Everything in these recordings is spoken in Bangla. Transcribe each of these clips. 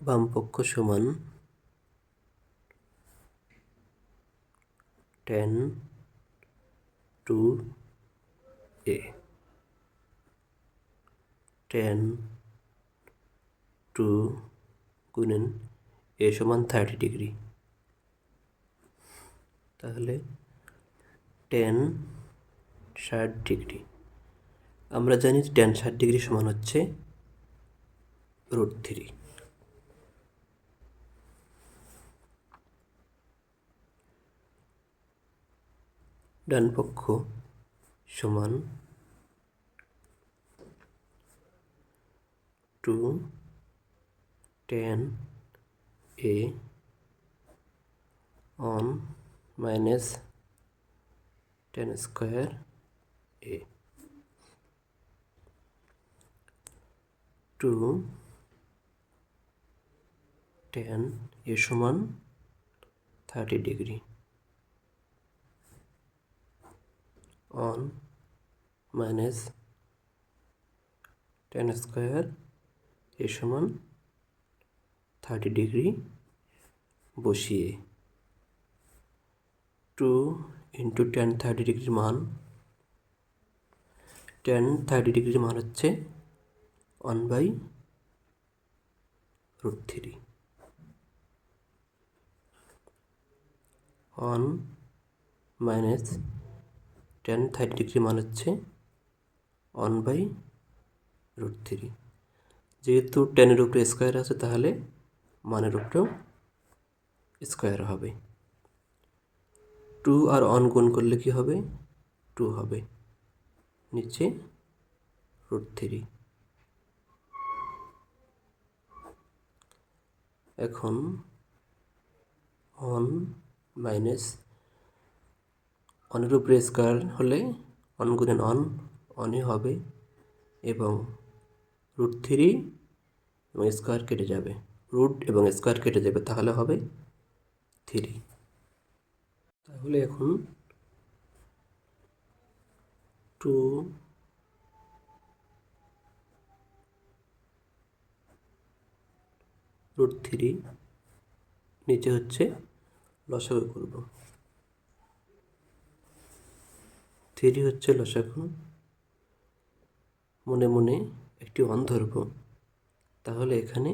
বামপক্ষ সমান tan two A tan two গুণেন A সমান থার্টি ডিগ্রি তাহলে টেন ষাট ডিগ্রি আমরা জানি টেন ষাট ডিগ্রি সমান হচ্ছে রুট থ্রি ডান পক্ষ সমান two tan A on minus tan square A two tan A সমান thirty degree on minus tan square A সমান থার্টি ডিগ্রি বসিয়ে টু ইন্টু টেন থার্টি ডিগ্রির মান টেন থার্টি ডিগ্রির মান হচ্ছে one by root three one minus tan thirty degree মান হচ্ছে ওয়ান বাই রুট থ্রি যেহেতু টেনের উপরে স্কোয়ার আছে, তাহলে মানের উপরেও স্কোয়ার হবে। টু আর অন গুণ করলে কি হবে? টু হবে। নিচে রুট থ্রি এখন অন মাইনাস অনের উপরে স্কোয়ার হলে অন গুণেন অন, অনই হবে এবং রুট থ্রি এবং স্কোয়ার কেটে যাবে। রুট এবং স্কোয়ার কেটে যাবে তাহলে হবে থ্রি। তাহলে এখন টু রুট থ্রি নিচে হচ্ছে লসাগু করব। থ্রি হচ্ছে লসাগু। মনে মনে একটি অন ধরব তাহলে এখানে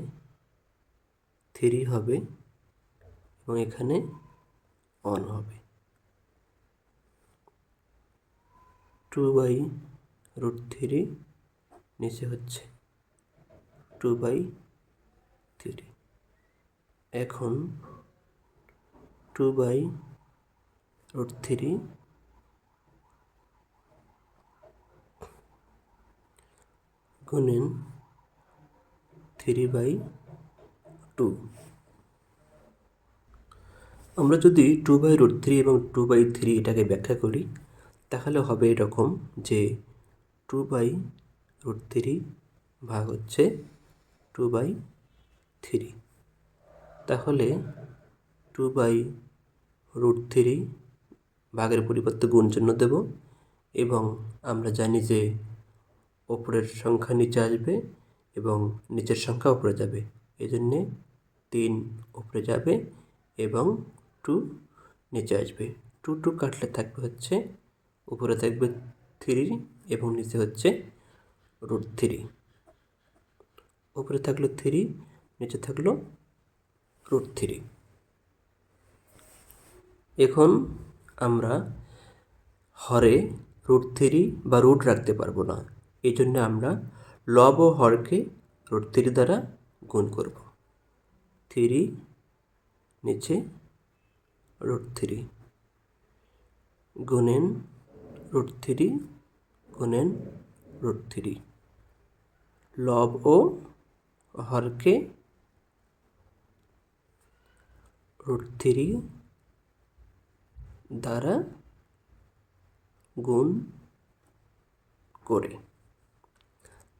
থ্রি হবে এবং এখানে অন হবে। টু বাই রুট থ্রি নিচে হচ্ছে। টু বাই থ্রি এখন টু বাই রুট থ্রি গুণেন থ্রি বাই টু। আমরা যদি টু বাই রুট থ্রি এবং টু বাই থ্রি এটাকে ব্যাখ্যা করি, তাহলে হবে এরকম যে টু বাই রুট থ্রি ভাগ হচ্ছে টু বাই থ্রি। তাহলে টু বাই রুট থ্রি ভাগের পরিবর্তে গুণ চিহ্ন দেব এবং আমরা জানি যে ওপরের সংখ্যা নিচে আসবে এবং নিচের সংখ্যা উপরে যাবে। এই জন্যে তিন উপরে যাবে এবং টু নিচে আসবে। টু টু কাটলে থাকবে হচ্ছে উপরে থাকবে থ্রি এবং নিচে হচ্ছে রুট থ্রি। উপরে থাকল থ্রি, নিচে থাকল রুট থ্রি। এখন আমরা হরে রুট থ্রি বা রুট রাখতে পারব না। এই জন্য আমরা লব ও হরকে রুট থ্রি দ্বারা গুণ করব। থ্রি নিচে রুট থ্রি গুণেন রুট থ্রি গুণেন রুট থ্রি। লব ও হরকে রুট থ্রি দ্বারা গুণ করে।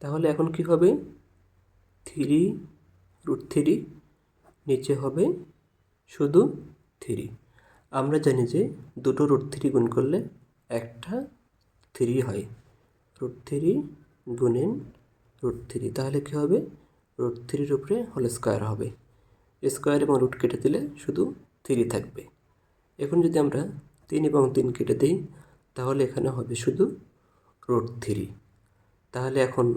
তাহলে এখন কি হবে? থ্রি রুট থ্রি নিচে হবে শুধু থ্রি আমরা জানি যে দুটো রুট থ্রি গুণ করলে একটা থ্রি হয়। রুট থ্রি গুণেন রুট থ্রি তাহলে কী হবে? রুট থ্রির উপরে হোল স্কোয়ার হবে। স্কোয়ার এবং রুট কেটে দিলে শুধু থ্রি থাকবে। এখন যদি আমরা তিন এবং তিন কেটে দিই, তাহলে এখানে হবে শুধু রুট থ্রি তাহলে এখন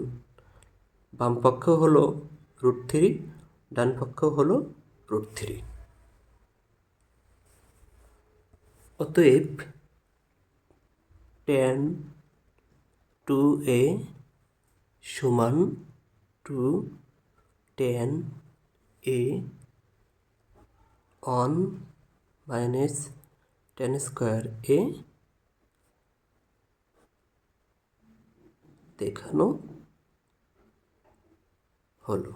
বাম পক্ষ হলো রুট থ্রি ডান পক্ষ হলো রুট থ্রি অতএব টেন টু এ সমান two ten a on minus ten square a দেখানো হলো।